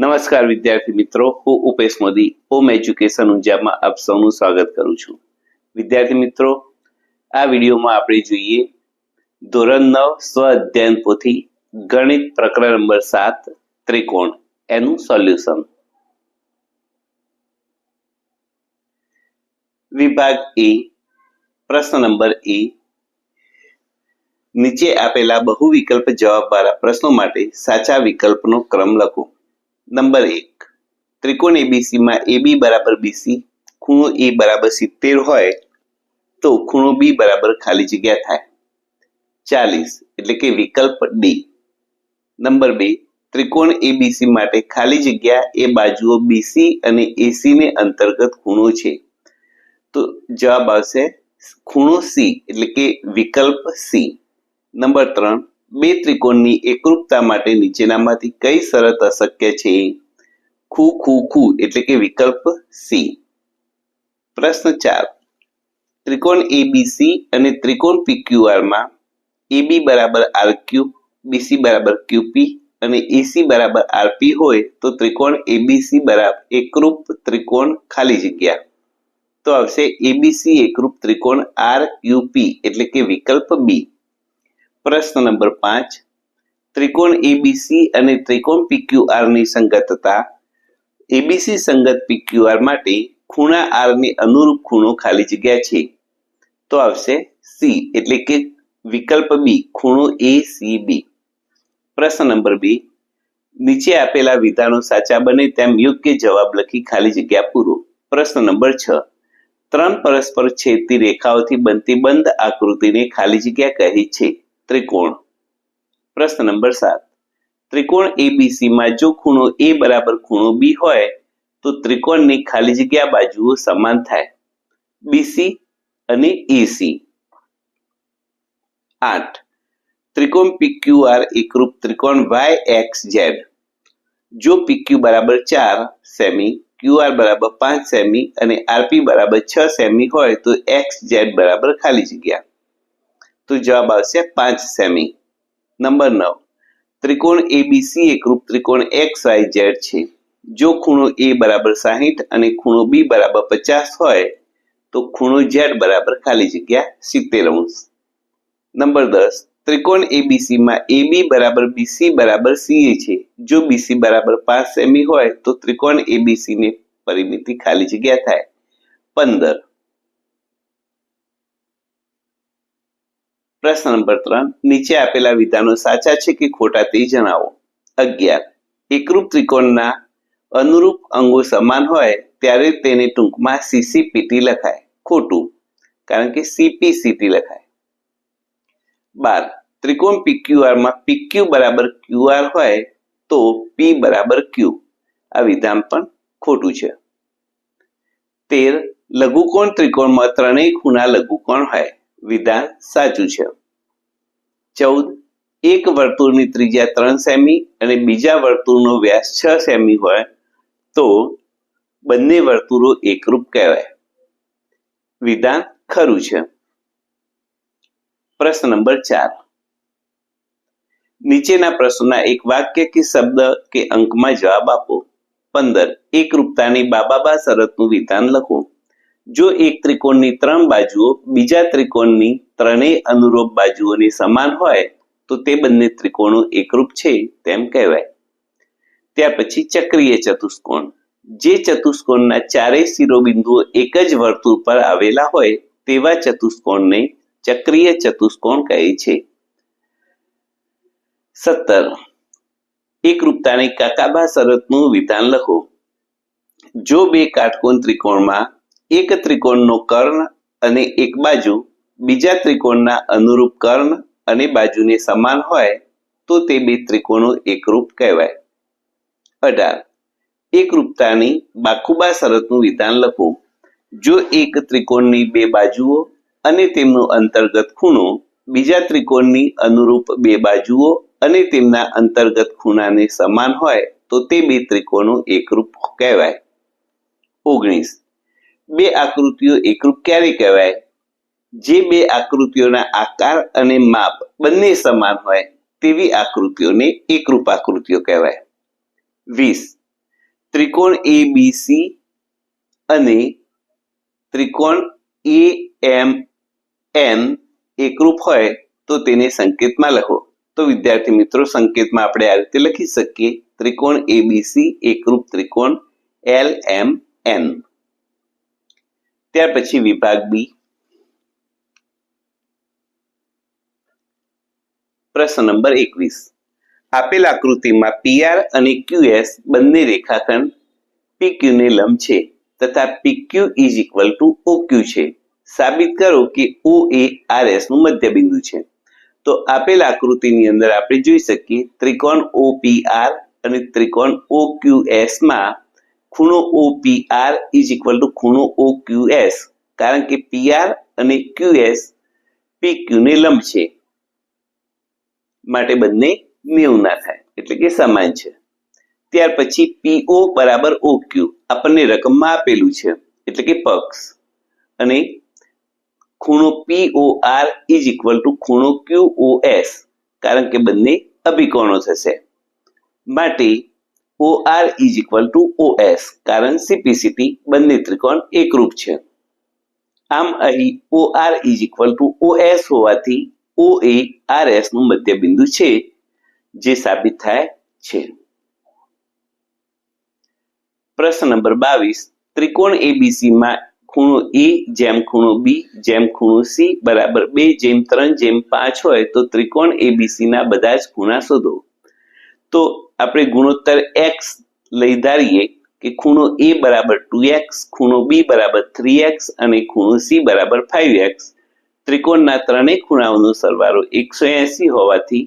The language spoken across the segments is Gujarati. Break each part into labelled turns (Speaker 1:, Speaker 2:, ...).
Speaker 1: નમસ્કાર વિદ્યાર્થી મિત્રો, હું ઉપેશ મોદી હોમ એજ્યુકેશન ઊંઝામાં આપ સૌનું સ્વાગત કરું છું. વિદ્યાર્થી મિત્રો, આ વિડીયોમાં આપણે જોઈએ ધોરણ નવ સ્વ અધ્યયન પોથી ગણિત પ્રકરણ નંબર સાત, ત્રિકોણ. એનું સોલ્યુશન. વિભાગ એ, પ્રશ્ન નંબર એ. નીચે આપેલા બહુ વિકલ્પ જવાબવાળા પ્રશ્નો માટે સાચા વિકલ્પનો ક્રમ લખો. નંબર એક. ત્રિકોણ એબીસી માં એબી બરાબર બીસી ખૂણો એ બરાબર સિત્તેર હોય તો ખૂણો બી બરાબર ખાલી જગ્યા થાય. ચાલીસ, એટલે કે વિકલ્પ ડી નંબર બે, ત્રિકોણ એબીસી માટે ખાલી જગ્યા એ બાજુઓ બીસી અને એસી ને અંતર્ગત ખૂણો છે. તો જવાબ આવશે ખૂણો સી એટલે કે વિકલ્પ સી નંબર ત્રણ બે ત્રિકોણની એકરૂપતા માટે નીચેનામાંથી કઈ શરત અશક્ય છે? ખુ ખુ ખુ એટલે કે વિકલ્પ સી. પ્રશ્ન ચાર. ત્રિકોણ એબીસી અને ત્રિકોણ પીક્યુઆરમાં એબી બરાબર આર ક્યુ બીસી બરાબર ક્યુપી અને એસી બરાબર આરપી હોય તો ત્રિકોણ એબીસી બરાબર એકરૂપ ત્રિકોણ ખાલી જગ્યા. તો આવશે એબીસી એકરૂપ ત્રિકોણ આર ક્યુપી એટલે કે વિકલ્પ બી પ્રશ્ન નંબર પાંચ. ત્રિકોણ એબીસી અને ત્રિકોણ પીક્યુઆરની સંગતતા. એબીસી સંગત પીક્યુઆર માટે ખૂણા આરની અનુરૂપ ખૂણો ખાલી જગ્યા છે. તો આવશે સી એટલે કે વિકલ્પ બી ખૂણો એ સી બી પ્રશ્ન નંબર બે. નીચે આપેલા વિધાનો સાચા બને તેમ યોગ્ય જવાબ લખી ખાલી જગ્યા પૂરો. પ્રશ્ન નંબર છ. ત્રણ પરસ્પર છેદતી રેખાઓથી બનતી બંધ આકૃતિને ખાલી જગ્યા કહે છે. ત્રિકોણ. પ્રશ્ન નંબર સાત. ત્રિકોણ એબીસી માં જો ખૂણો એ બરાબર ખૂણો બી હોય, તો ત્રિકોણની ખાલી જગ્યા બાજુઓ સમાન થાય. બીસી અને એસી આઠ. ત્રિકોણ પીક્યુઆર એકરૂપ ત્રિકોણ વાય એક્સ ઝેડ જો પીક્યુ બરાબર ચાર સેમી ક્યુઆર બરાબર પાંચ સેમી અને આરપી બરાબર છ સેમી હોય, તો એક્સ ઝેડ બરાબર ખાલી જગ્યા. તો જવાબ આવશે પાંચ સેમી નંબર નવ. ત્રિકોણ એબીસી એકરૂપ ત્રિકોણ એક્સ વાય ઝેડ છે. જો ખૂણો એ બરાબર સાહીઠ અને ખૂણો બી બરાબર પચાસ હોય, તો ખૂણો ઝેડ બરાબર ખાલી જગ્યા સિત્તેર અંશ. નંબર દસ. ત્રિકોણ એબીસી માં એબી બરાબર બીસી બરાબર સીએ છે. જો બીસી બરાબર પાંચ સેમી હોય, તો ત્રિકોણ એબીસી ની પરિમિતિ ખાલી જગ્યા થાય. પંદર. પ્રશ્ન નંબર ત્રણ, નીચે આપેલા વિધાનો સાચા છે કે ખોટા તે જણાવો. અગિયાર, એકરૂપ ત્રિકોણના અનુરૂપ અંગો સમાન હોય ત્યારે તેને ટૂંકમાં સીસીપીટી લખાય. ખોટું, કારણ કે સીપીસીટી લખાય. બાર, ત્રિકોણ પીક્યુઆરમાં પીક્યુ બરાબર ક્યુઆર હોય તો પી બરાબર ક્યુ આ વિધાન પણ ખોટું છે. તેર, લઘુકોણ ત્રિકોણમાં ત્રણેય ખૂણા લઘુકોણ હોય. વિધાન સાચું છે. ચૌદ, એક વર્તુળની ત્રિજ્યા ત્રણ સેમી અને બીજા વર્તુળનો વ્યાસ છ સેમી હોય તો બંને વર્તુળો એકરૂપ કહેવાય. વિધાન ખરું છે. પ્રશ્ન નંબર ચાર. નીચેના પ્રશ્નોના એક વાક્ય કે શબ્દ કે અંકમાં જવાબ આપો. પંદર, એકરૂપતાની બાબાબા શરતનું વિધાન લખો. જો એક ત્રિકોણની ત્રણ બાજુઓ બીજા ત્રિકોણની ત્રણેય અનુરૂપ બાજુઓની સમાન હોય, તો તે બંને ત્રિકોણો એકરૂપ છે તેમ કહેવાય. ત્યાર પછી ચક્રીય ચતુષ્કોણ. જે ચતુષ્કોણના ચારેય શિરોબિંદુઓ એક જ વર્તુળ પર આવેલા હોય, તેવા ચતુષ્કોણને ચક્રીય ચતુષ્કોણ કહે છે. સત્તર. એકરૂપતાની કાકાબા શરતનું વિધાન લખો. જો બે કાટકોણ ત્રિકોણમાં એક ત્રિકોણનો કર્ણ અને એક બાજુ બીજા ત્રિકોણના અનુરૂપ કર્ણ અને બાજુને સમાન હોય તો તે બે ત્રિકોણો એકરૂપ કહેવાય. અઢાર. એકરૂપતાની બાકુબા શરતનું વિધાન લખો. જો એક ત્રિકોણની બે બાજુઓ અને તેમનો અંતર્ગત ખૂણો બીજા ત્રિકોણની અનુરૂપ બે બાજુઓ અને તેમના અંતર્ગત ખૂણાને સમાન હોય તો તે બે ત્રિકોણો એકરૂપ કહેવાય. ઓગણીસ. બે આકૃતિઓ એકરૂપ ક્યારે કહેવાય? જે બે આકૃતિઓના આકાર અને માપ બંને સમાન હોય તેવી આકૃતિઓને એકરૂપ આકૃતિઓ કહેવાય. વીસ. ત્રિકોણ એ બી સી અને ત્રિકોણ એ એમ એન એકરૂપ હોય તો તેને સંકેતમાં લખો. તો વિદ્યાર્થી મિત્રો, સંકેતમાં આપણે આ રીતે લખી શકીએ. ત્રિકોણ એબીસી એકરૂપ ત્રિકોણ એલ એમ એન. ત્યાર પછી વિભાગ બી. પ્રશ્ન નંબર એકવીસ. આપેલ આકૃતિમાં પીઆર અને ક્યુએસ બંને રેખાખંડ પીક્યુ ને લંબ છે તથા PQ is equal to OQ છે. સાબિત કરો કે ઓ એ RS નું મધ્ય બિંદુ છે. તો આપેલ આકૃતિની અંદર આપણે જોઈ શકીએ ત્રિકોણ ઓપીઆર અને ત્રિકોણ OQS માં ખૂણો OPR ઇઝ ઇક્વલ ટુ ખૂણો ઓ ક્યુ એસ કારણ કે PR અને ક્યુ એસ ક્યુ ને લંબ છે. માટે બંને નેવું ના થાય. એટલે કે સમાન છે. ત્યાર પછી પીઓ બરાબર ઓ ક્યુ આપણને રકમમાં આપેલું છે. એટલે કે પક્ષ. અને ખૂણો POR ઇઝ ઇક્વલ ટુ ખૂણો QOS કારણ કે બંને અભિકોણો થશે. માટે OR is equal to OS કારણ CPCT બંને ત્રિકોણ એકરૂપ છે. આમ અહીં OR is equal to OS હોવાથી OA RS નું મધ્ય બિંદુ છે, જે સાબિત થાય છે. પ્રશ્ન નંબર બાવીસ, ત્રિકોણ એબીસી માં ખૂણો એ જેમ ખૂણો બી જેમ ખૂણો સી બરાબર બે જેમ ત્રણ જેમ પાંચ હોય તો ત્રિકોણ એબીસી ના બધા જ ખૂણા શોધો. તો આપણે ગુણોત્તર એક્સ લઈ ધારીએ કે ખૂણો એ બરાબર ટુ એક્સ ખૂણો બી બરાબર થ્રી એક્સ અને ખૂણો સી બરાબર ફાઇવ એક્સ ત્રિકોણના ત્રણેય ખૂણાઓનો સરવાળો એકસો એસી હોવાથી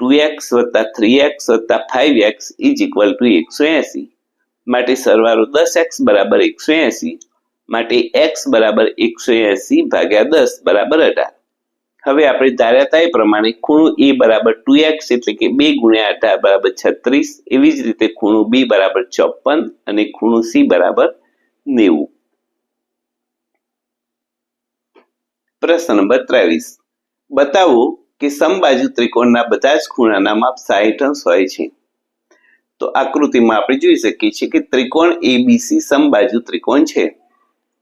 Speaker 1: ટુ એક્સ વત્તા થ્રી એક્સ વત્તા five X is equal to એકસો એસી. માટે સરવાળો દસ એક્સ બરાબર એકસો એસી, માટે એક્સ બરાબર એકસો એસી ભાગ્યા દસ બરાબર અઢાર. હવે આપણે ધાર્યા હતા એ પ્રમાણે ખૂણો એ બરાબર ટુ એક્સ એટલે કે બે ગુણ્યા અઢાર બરાબર છત્રીસ. એવી જ રીતે ખૂણો બી બરાબર ચોપન અને ખૂણો સી બરાબર નેવું. પ્રશ્ન નંબર ત્રેવીસ. બતાવો કે સમબાજુ ત્રિકોણના બધા જ ખૂણાના માપ સાહીઠ અંશ હોય છે. તો આકૃતિમાં આપણે જોઈ શકીએ છીએ કે ત્રિકોણ એબીસી સમબાજુ ત્રિકોણ છે.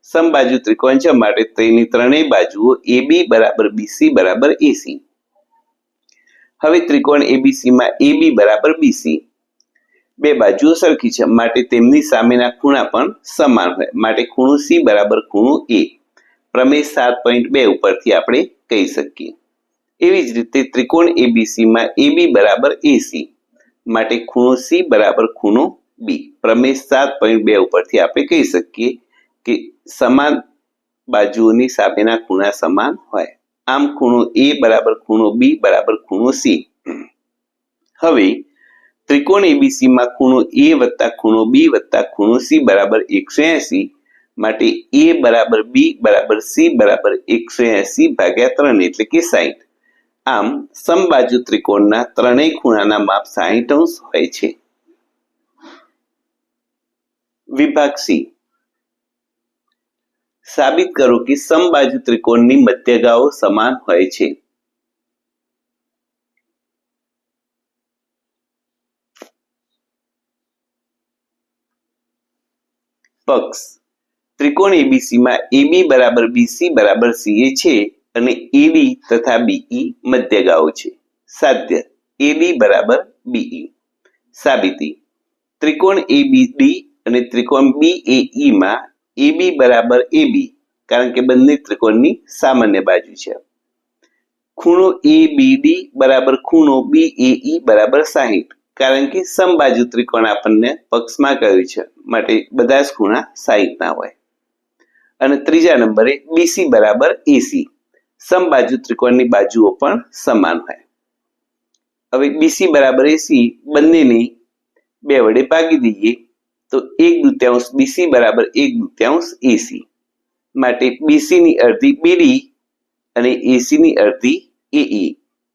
Speaker 1: સમબાજુ ત્રિકોણ છે માટે તેની ત્રણેય બાજુઓ એબી બરાબર બીસી બરાબર એસી હવે ત્રિકોણ એબીસી માં બી બરાબર બીસી બે બાજુઓ સરખી છે, માટે તેમની સામેના ખૂણા પણ સમાન હોય, માટે ખૂણો સી બરાબર ખૂણો એ. પ્રમેય સાત પોઈન્ટ બે ઉપરથી આપણે કહી શકીએ. એવી જ રીતે ત્રિકોણ એબીસી માં બી બરાબર એસી માટે ખૂણો સી બરાબર ખૂણો બી. પ્રમેય સાત પોઈન્ટ બે ઉપરથી આપણે કહી શકીએ કે સમાન બાજુઓની સામેના ખૂણા સમાન હોય. આમ ખૂણો એ બરાબર ખૂણો બી બરાબર ખૂણો સી. હવે ત્રિકોણ એબીસી માં ખૂણો એ વત્તા ખૂણો બી વત્તા ખૂણો સી બરાબર એકસો એસી માટે એ બરાબર બી બરાબર સી બરાબર એકસો એસી ભાગ્યા ત્રણ એટલે કે સાઈઠ આમ સમબાજુ ત્રિકોણના ત્રણેય ખૂણાના માપ સાહીઠ અંશ હોય છે. વિભાગ સી. સાબિત કરો કે સમબાજુ ત્રિકોણની મધ્યગાઓ સમાન હોય છે. પક્ષ. ત્રિકોણ એબીસી માં એબી બરાબર બીસી બરાબર સીએ છે અને એડી તથા બીઈ મધ્યગાઓ છે. સાધ્ય. એબી બરાબર બીઈ સાબિતી. ત્રિકોણ એબીડી અને ત્રિકોણ બીએઈ માં એબી બરાબર એબી કારણ કે બંને ત્રિકોણની સામાન્ય બાજુ છે. ખૂણો એ, બી, ડી બરાબર ખૂણો બી, એ, ઈ બરાબર સાહીઠ, કારણ કે સમબાજુ ત્રિકોણ આપણને પક્ષમાં કહ્યું છે, માટે બધા જ ખૂણા સાહીઠના હોય. અને ત્રીજા નંબરે બીસી બરાબર એસી, સમબાજુ ત્રિકોણની બાજુઓ પણ સમાન હોય. હવે બીસી બરાબર એસી બંનેની બે વડે ભાગી દઈએ. તો એક દૂત્યાંશ બીસી બરાબર એક દૂત્યાંશ એસી માટે બીસી ની અડધી બીડી અને એસી ની અડધી એઈ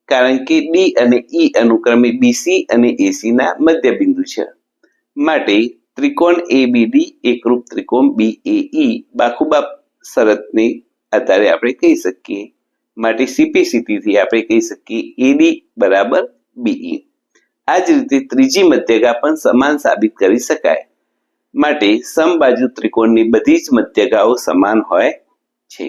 Speaker 1: કારણ કે ડી અને ઈ અનુક્રમે બીસી અને એસી ના મધ્ય બિંદુ છે. માટે ત્રિકોણ એબીડી એકરૂપ ત્રિકોણ બીએઈ બાખુબા શરતને આધારે આપણે કહી શકીએ. માટે સીપીસીટીથી આપણે કહી શકીએ એડી બરાબર બીઈ આ જ રીતે ત્રીજી મધ્યગા પણ સમાન સાબિત કરી શકાય. માટે સમબાજુ ત્રિકોણની બધી જ મધ્યગાઓ સમાન હોય છે.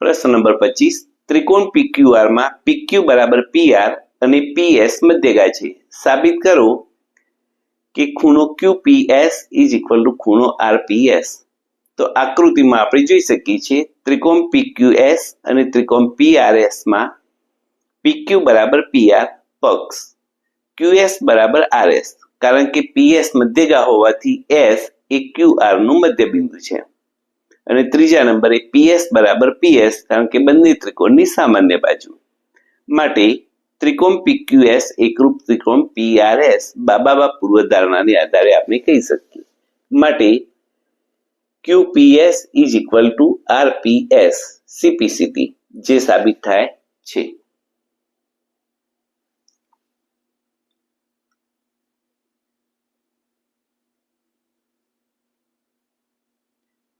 Speaker 1: પ્રશ્ન નંબર પચીસ. ત્રિકોણ PQR માં PQ બરાબર PR અને PS મધ્યગા છે. સાબિત કરો કે ખૂણો QPS ઇઝ ઇક્વલ ટુ ખૂણો RPS તો આકૃતિમાં આપણે જોઈ શકીએ છીએ ત્રિકોણ PQS અને ત્રિકોણ PRS માં PQ બરાબર PR પક્ષ. ક્યુએસ બરાબર એસ કારણ કે પીએસ મધ્યગા હોવાથી એસ એ QR નું મધ્યબિંદુ છે. અને ત્રીજા નંબરે પીએસ બરાબર પીએસ કારણ કે બંને ત્રિકોણની સામાન્ય બાજુ. માટે ત્રિકોણ પીક્યુએસ એકરૂપ ત્રિકોણ પીઆરએસ બાબાબા પૂર્વધારણાને આધારે આપણે કહી શકીએ. માટે QPS is equal to RPS CPCT જે સાબિત થાય છે.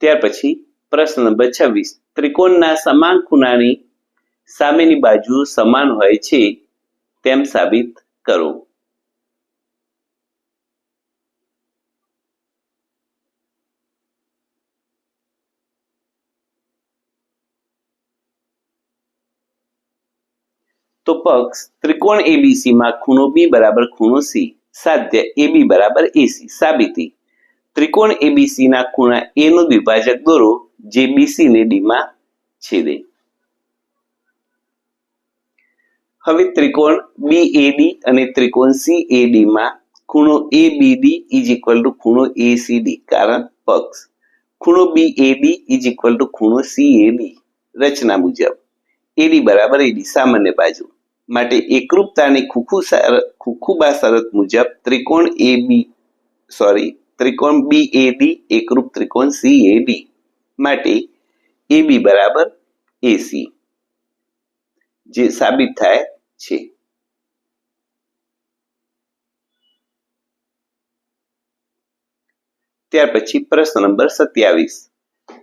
Speaker 1: ત્યાર પછી પ્રશ્ન નંબર છવ્વીસ. ત્રિકોણના સમાન ખૂણાની સામેની બાજુ સમાન હોય છે તેમ સાબિત કરો. તો પક્ષ ત્રિકોણ એબીસી માં ખૂણો બી બરાબર ખૂણો સી સાધ્ય એબી બરાબર એસી સાબિતી. ત્રિકોણ એબીસી ના ખૂણા એ નું દ્વિભાજક દોરો જે બીસી ને ડી માં છેદે. હવે ત્રિકોણ બીએડી અને ત્રિકોણ સીએડી માં ખૂણો એબીડી ઇઝ ઇક્વલ ટુ ખૂણો એસીડી કારણ પક્ષ. ખૂણો બીએડી ઇઝ ઇક્વલ ટુ ખૂણો સીએડી રચના મુજબ. એડી બરાબર એડી સામાન્ય બાજુ. માટે એકરૂપતાની ખુખુ ખુખુબા શરત મુજબ ત્રિકોણ એ બી સોરી ત્રિકોણ બીએડી એકરૂપ ત્રિકોણ સીએડી માટે એબી બરાબર એસી જે સાબિત થાય છે. ત્યાર પછી પ્રશ્ન નંબર સત્યાવીસ.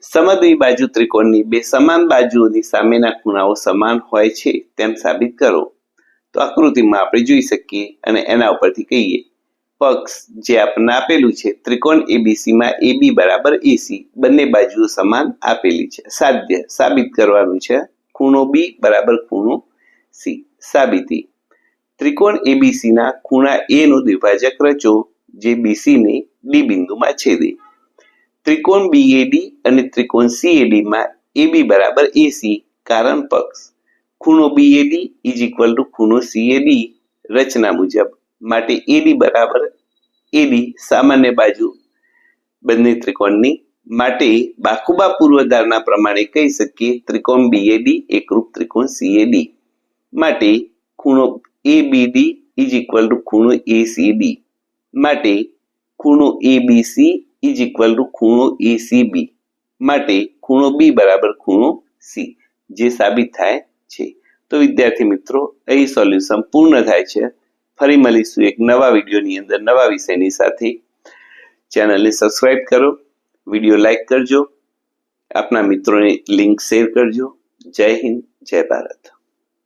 Speaker 1: સમદ્વિ બાજુ ત્રિકોણની બે સમાન બાજુઓની સામેના ખૂણાઓ સમાન હોય છે તેમ સાબિત કરો. તો આકૃતિમાં આપણે જોઈ શકીએ અને એના ઉપરથી કહીએ. પક્ષ જે આપણને આપેલું છે, ત્રિકોણ એબીસી માં એબી બરાબર એસી બંને બાજુઓ સમાન આપેલી છે. સાધ્ય સાબિત કરવાનું છે, ખૂણો બી બરાબર ખૂણો સી સાબિતી. ત્રિકોણ એબીસી ના ખૂણા એ નું દ્વિભાજક રચો, જે બીસી ને ડી બિંદુમાં છેદે. ત્રિકોણ બીએડી અને ત્રિકોણ સીએડીમાં એબી બરાબર એસી કારણ પક્ષ. ખૂણો બીએડી ઇઝ ઇક્વલ ટુ ખૂણો સીએડી રચના મુજબ માટે એબી બરાબર એબી સામાન્ય બાજુ બંને ત્રિકોણની માટે બાકુબા પૂર્વધારણા પ્રમાણે કહી શકીએ ત્રિકોણ બીએડી એકરૂપ ત્રિકોણ સીએડી માટે ખૂણો એબીડી ઇઝ ઇક્વલ ટુ ખૂણો એસીડી માટે ખૂણો એબીસી ઇઝ ઇક્વલ ટુ ખૂણો એસીબી માટે ખૂણો બી બરાબર ખૂણો સી જે સાબિત થાય છે. તો વિદ્યાર્થી મિત્રો, અહીં સોલ્યુશન પૂર્ણ થાય છે. ફરી મળીશું એક નવા વિડીયોની અંદર, નવા વિષયની સાથે. ચેનલને સબસ્ક્રાઇબ કરો, વીડિયો લાઈક કરજો, આપના મિત્રોને લિંક શેર કરજો. જય હિન્દ, જય ભારત.